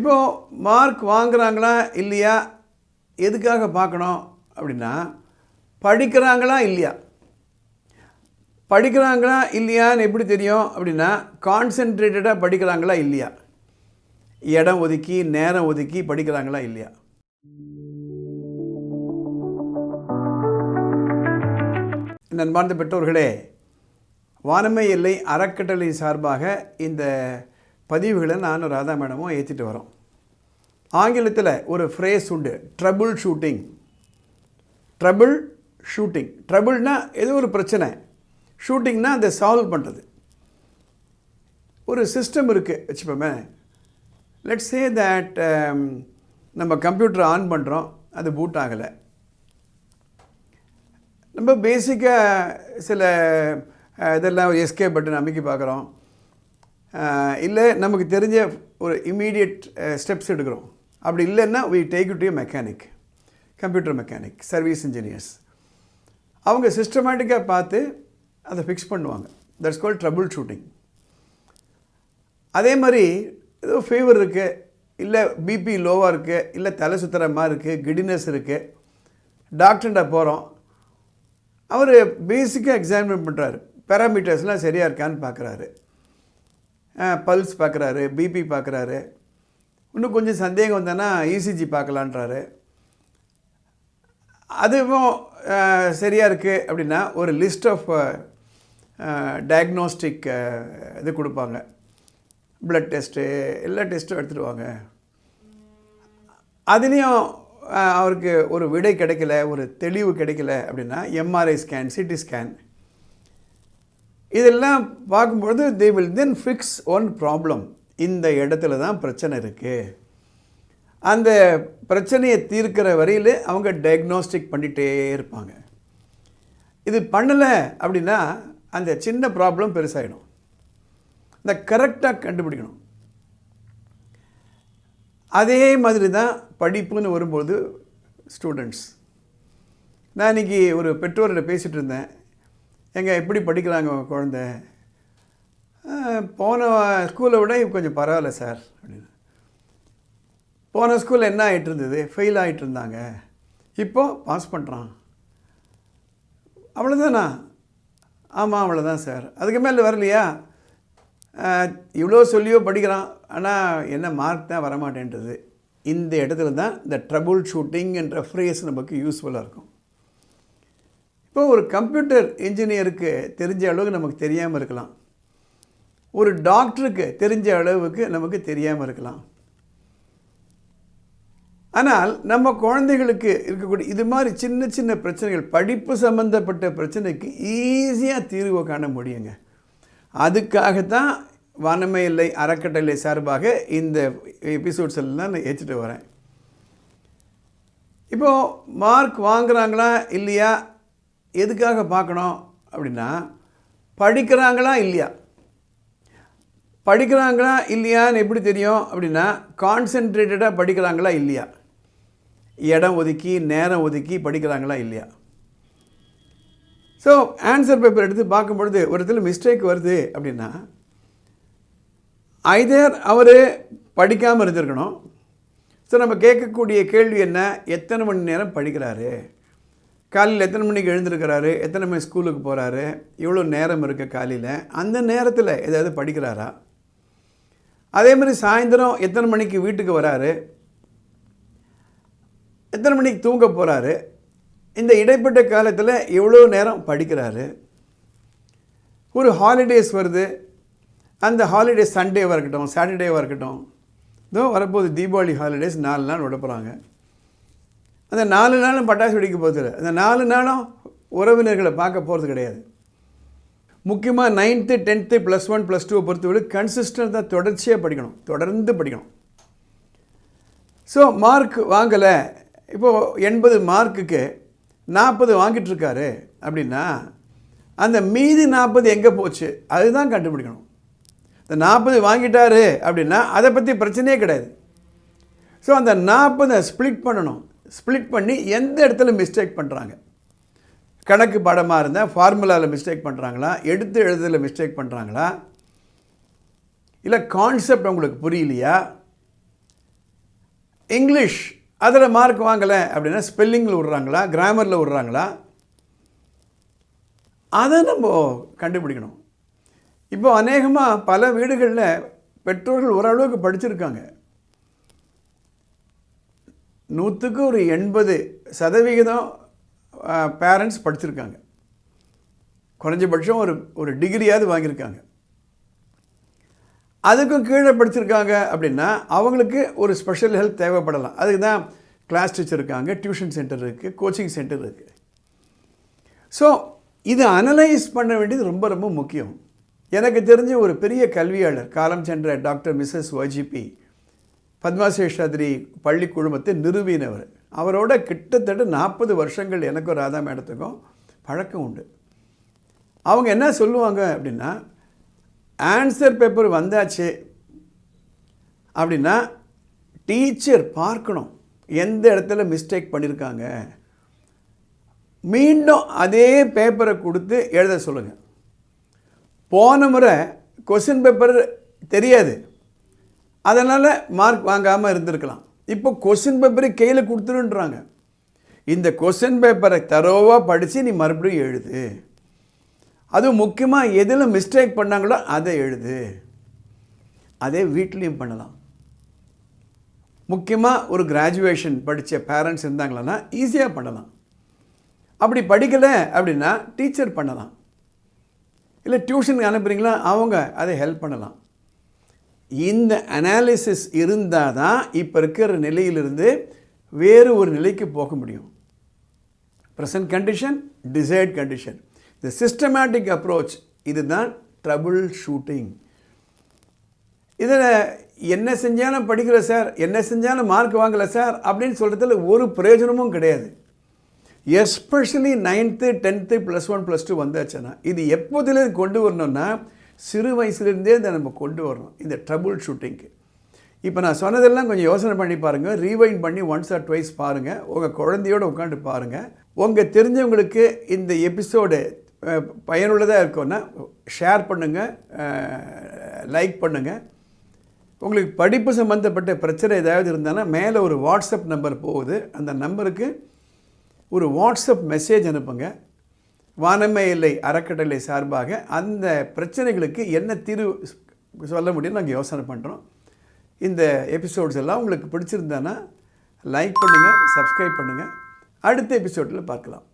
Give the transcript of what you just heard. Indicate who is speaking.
Speaker 1: இப்போது மார்க் வாங்குறாங்களா இல்லையா? எதுக்காக பார்க்கணும் அப்படின்னா படிக்கிறாங்களா இல்லையா? படிக்கிறாங்களா இல்லையான்னு எப்படி தெரியும் அப்படின்னா கான்சென்ட்ரேட்டடாக படிக்கிறாங்களா இல்லையா? இடம் ஒதுக்கி நேரம் ஒதுக்கி படிக்கிறாங்களா இல்லையா? நண்பார்ந்த பெற்றோர்களே வானமை எல்லை அறக்கட்டளை சார்பாக இந்த பதிவுகளை நானும் ராதா மேடமும் ஏற்றிட்டு வரோம். ஆங்கிலத்தில் ஒரு ஃப்ரேஸ் உண்டு ட்ரபுள் ஷூட்டிங் ட்ரபுள் ஷூட்டிங் ட்ரபுள்னால் ஏதோ ஒரு பிரச்சனை. ஷூட்டிங்னா அதை சால்வ் பண்ணுறது ஒரு சிஸ்டம் இருக்குது வச்சுப்போமே லெட்ஸ் சே தட் um, நம்ம கம்ப்யூட்டர் ஆன் பண்ணுறோம் அது பூட் ஆகலை. நம்ம பேசிக்காக சில இதெல்லாம் இதெல்லாம் எஸ்கே பட்டன் அமைக்கி பார்க்குறோம். இல்லை நமக்கு தெரிஞ்ச ஒரு இமீடியட் ஸ்டெப்ஸ் எடுக்கிறோம். அப்படி இல்லைன்னா we take to mechanic computer mechanic service engineers அவங்க சிஸ்டமேட்டிக்காக பார்த்து அதை ஃபிக்ஸ் பண்ணுவாங்க. தட்ஸ் கால் ட்ரபுள் ஷூட்டிங் அதே மாதிரி ஏதோ ஃபீவர் இருக்குது இல்லை பிபி லோவாக இருக்குது இல்லை தலை சுத்துற மாதிரி இருக்குது கிடினஸ் இருக்குது டாக்டர்கிட்ட போகிறோம் அவர் பேசிக்காக எக்ஸாமின் பண்ணுறாரு பேராமீட்டர்ஸ்லாம் சரியாக இருக்கான்னு பார்க்குறாரு பல்ஸ் பார்க்குறாரு பிபி பார்க்குறாரு. இன்னும் கொஞ்சம் சந்தேகம் வந்தேன்னா இசிஜி பார்க்கலான்றாரு. அதுவும் சரியாக இருக்குது அப்படின்னா ஒரு லிஸ்ட் ஆஃப் டயக்னோஸ்டிக் இது கொடுப்பாங்க. ப்ளட் டெஸ்ட்டு எல்லா டெஸ்ட்டும் எடுத்துகிட்டு வாங்க. அதுலேயும் அவருக்கு ஒரு விடை கிடைக்கல ஒரு தெளிவு கிடைக்கல அப்படின்னா எம்ஆர்ஐ ஸ்கேன் சிடி ஸ்கேன் இதெல்லாம் பார்க்கும்பொழுது they will then fix one problem இந்த இடத்துல தான் பிரச்சனை இருக்குது அந்த பிரச்சனையை தீர்க்கிற வரையில் அவங்க டயக்னோஸ்டிக் பண்ணிகிட்டே இருப்பாங்க. இது பண்ணலை அப்படின்னா அந்த சின்ன ப்ராப்ளம் பெருசாகிடும் இந்த கரெக்டாக கண்டுபிடிக்கணும். அதே மாதிரி தான் படிப்புன்னு வரும்போது ஸ்டூடெண்ட்ஸ் நான் இன்றைக்கி ஒரு பெற்றோர்கிட்ட பேசிகிட்டு இருந்தேன். எங்கே எப்படி படிக்கிறாங்க உங்க குழந்தை? போன ஸ்கூலை விட கொஞ்சம் பரவாயில்ல சார் அப்படின்னு. போன ஸ்கூலில் என்ன ஆகிட்டு இருந்தது? ஃபெயில் ஆகிட்டு இருந்தாங்க. இப்போது பாஸ் பண்ணுறான் அவ்வளோதானா ஆமாம் அவ்வளோதான் சார் அதுக்கு மேலே வரலையா? இவ்வளோ சொல்லியோ படிக்கிறான். ஆனால் என்ன மார்க் தான் வரமாட்டேன்றது. இந்த இடத்துல தான் இந்த ட்ரபுள் ஷூட்டிங்ன்ற ஃப்ரேஸ் நமக்கு யூஸ்ஃபுல்லாக இருக்கும். இப்போ ஒரு கம்ப்யூட்டர் இன்ஜினியருக்கு தெரிஞ்ச அளவுக்கு நமக்கு தெரியாமல் இருக்கலாம். ஒரு டாக்டருக்கு தெரிஞ்ச அளவுக்கு நமக்கு தெரியாமல் இருக்கலாம். ஆனால் நம்ம குழந்தைகளுக்கு இருக்கக்கூடிய இது மாதிரி சின்ன சின்ன பிரச்சனைகள் படிப்பு சம்பந்தப்பட்ட பிரச்சனைக்கு ஈஸியாக தீர்வு காண முடியுங்க. அதுக்காகத்தான் வானமை இல்லை அறக்கட்டளை சார்பாக இந்த எபிசோட்ஸ் எல்லாம் நான் ஏற்றிட்டு வரேன். இப்போது மார்க் வாங்குகிறாங்களா இல்லையா? எதுக்காக பார்க்கணும் அப்படின்னா படிக்கிறாங்களா இல்லையா? படிக்கிறாங்களா இல்லையான்னு எப்படி தெரியும் அப்படின்னா கான்சென்ட்ரேட்டடாக படிக்கிறாங்களா இல்லையா? இடம் ஒதுக்கி நேரம் ஒதுக்கி படிக்கிறாங்களா இல்லையா? ஸோ ஆன்சர் பேப்பர் எடுத்து பார்க்கும்பொழுது ஒரு இடத்துல மிஸ்டேக் வருது அப்படின்னா ஐதர் அவர் படிக்காமல் இருந்திருக்கணும். ஸோ நம்ம கேட்கக்கூடிய கேள்வி என்ன? எத்தனை மணி நேரம் படிக்கிறாரு? காலையில் எத்தனை மணிக்கு எழுந்திருக்கிறாரு? எத்தனை மணி ஸ்கூலுக்கு போகிறாரு எவ்வளோ நேரம் இருக்குது காலையில்? அந்த நேரத்தில் ஏதாவது படிக்கிறாரா? அதே மாதிரி சாயந்தரம் எத்தனை மணிக்கு வீட்டுக்கு வராரு? எத்தனை மணிக்கு தூங்க போகிறாரு இந்த இடைப்பட்ட காலத்தில் எவ்வளோ நேரம் படிக்கிறாரு? ஒரு ஹாலிடேஸ் வருது. அந்த ஹாலிடேஸ் சண்டேவாக இருக்கட்டும் சாட்டர்டேவாக இருக்கட்டும். இதோ வரப்போகுது தீபாவளி ஹாலிடேஸ் நாலு நாள் விட போகிறாங்க அந்த நாலு நாளும் பட்டாசு வெடிக்க போகிறது அந்த நாலு நாளும் உறவினர்களை பார்க்க போகிறது கிடையாது. முக்கியமாக ninth tenth plus one plus டூவை பொறுத்தவரை கன்சிஸ்டண்ட்டாக தொடர்ச்சியாக படிக்கணும். தொடர்ந்து படிக்கணும். ஸோ மார்க் வாங்கலை. இப்போது எண்பது மார்க்குக்கு நாற்பது வாங்கிட்டுருக்காரு அப்படின்னா அந்த மீதி நாற்பது எங்கே போச்சு? அதுதான் கண்டுபிடிக்கணும். இந்த நாற்பது வாங்கிட்டாரு அப்படின்னா அதை பற்றி பிரச்சனையே கிடையாது. ஸோ அந்த நாற்பதை ஸ்ப்ளிட் பண்ணணும். ஸ்ப்ளிட் பண்ணி எந்த இடத்துல மிஸ்டேக் பண்ணுறாங்க கணக்கு பாடமாக இருந்தால் ஃபார்முலாவில் மிஸ்டேக் பண்ணுறாங்களா எடுத்து எழுதுறதுல மிஸ்டேக் பண்ணுறாங்களா இல்லை கான்செப்ட் உங்களுக்கு புரியலையா? இங்கிலீஷ் அதில் மார்க் வாங்கலை அப்படின்னா ஸ்பெல்லிங்கில் விட்றாங்களா? கிராமரில் விட்றாங்களா? அதை நம்ம கண்டுபிடிக்கணும். இப்போ அநேகமாக பல வீடுகளில் பெற்றோர்கள் ஓரளவுக்கு படிச்சிருக்காங்க. நூற்றுக்கு ஒரு எண்பது சதவிகிதம் பேரண்ட்ஸ் படிச்சிருக்காங்க. குறைஞ்சபட்சம் ஒரு ஒரு டிகிரியாவது வாங்கியிருக்காங்க. அதுக்கும் கீழே படிச்சிருக்காங்க அப்படின்னா அவங்களுக்கு ஒரு ஸ்பெஷல் ஹெல்ப் தேவைப்படலாம். அதுக்கு தான் கிளாஸ் டீச்சர் இருக்காங்க டியூஷன் சென்டர் இருக்குது கோச்சிங் சென்டர் இருக்குது ஸோ இதை அனலைஸ் பண்ண வேண்டியது ரொம்ப ரொம்ப முக்கியம். எனக்கு தெரிஞ்ச ஒரு பெரிய கல்வியாளர் காலம் சென்ற டாக்டர் மிஸ்ஸஸ் ஒய்ஜிபி பத்மாசேஷாதிரி பள்ளி குழுமத்தை நிறுவினவர். அவரோட கிட்டத்தட்ட நாற்பது வருஷங்கள் எனக்கும் ராதா மேடத்துக்கும் பழக்கம் உண்டு. அவங்க என்ன சொல்லுவாங்க அப்படின்னா ஆன்சர் பேப்பர் வந்தாச்சு. அப்படின்னா டீச்சர் பார்க்கணும். எந்த இடத்துல மிஸ்டேக் பண்ணியிருக்காங்க மீண்டும் அதே பேப்பரை கொடுத்து எழுத சொல்லுங்கள் போன முறை கொஸ்டின் பேப்பர் தெரியாது. அதனால் மார்க் வாங்காமல் இருந்திருக்கலாம். இப்போ கொஸ்டின் பேப்பரை கையில் கொடுத்துருன்றாங்க. இந்த கொஸ்டின் பேப்பரை தரோவாக படித்து நீ மறுபடியும் எழுது. அதுவும் முக்கியமாக எதில் மிஸ்டேக் பண்ணாங்களோ அதை எழுது. அதே வீட்லேயும் பண்ணலாம். முக்கியமாக ஒரு கிராஜுவேஷன் படித்த பேரண்ட்ஸ் இருந்தாங்களன்னா ஈஸியாக பண்ணலாம். அப்படி படிக்கலை அப்படின்னா டீச்சர் பண்ணலாம். இல்லை டியூஷனுக்கு அனுப்புகிறீங்களா அவங்க அதை ஹெல்ப் பண்ணலாம். இந்த அனாலிசிஸ் இருந்தால் தான் இப்போ இருக்கிற நிலையிலிருந்து வேறு ஒரு நிலைக்கு போக முடியும். ப்ரெசன்ட் கண்டிஷன் டிசைர்ட் கண்டிஷன் இந்த சிஸ்டமேட்டிக் அப்ரோச் இதுதான் ட்ரபுள் ஷூட்டிங் இதில் என்ன செஞ்சாலும் படிக்கல சார் என்ன செஞ்சாலும் மார்க் வாங்கலை சார் அப்படின்னு சொல்கிறதுல ஒரு பிரயோஜனமும் கிடையாது. Especially ninth tenth plus one plus two வந்தாச்சுன்னா இது எப்போதுலேருந்து கொண்டு வரணும்னா சிறு வயசுலேருந்தே இதை நம்ம கொண்டு வரணும் இந்த ட்ரபுள் ஷூட்டிங்க்கு இப்போ நான் சொன்னதெல்லாம் கொஞ்சம் யோசனை பண்ணி பாருங்கள் ரீவைண்ட் பண்ணி ஒன்ஸ் ஆர் ட்வைஸ் பாருங்கள் உங்கள் குழந்தையோடு உட்காந்து பாருங்கள் உங்கள் தெரிஞ்சவங்களுக்கு இந்த எபிசோடு பயனுள்ளதாக இருக்கும்னா ஷேர் பண்ணுங்கள் லைக் பண்ணுங்கள் உங்களுக்கு படிப்பு சம்மந்தப்பட்ட பிரச்சனை ஏதாவது இருந்தாலும் மேலே ஒரு வாட்ஸ்அப் நம்பர் போகுது. அந்த நம்பருக்கு ஒரு வாட்ஸ்அப் மெசேஜ் அனுப்புங்க. வானமே இல்லை அறக்கட்டளை சார்பாக அந்த பிரச்சனைகளுக்கு என்ன தீர்வு சொல்ல முடியும் நாங்கள் யோசனை பண்ணுறோம் இந்த எபிசோட்ஸ் எல்லாம் உங்களுக்கு பிடிச்சிருந்தானா லைக் பண்ணுங்கள் சப்ஸ்கிரைப் பண்ணுங்கள் அடுத்த எபிசோடில் பார்க்கலாம்.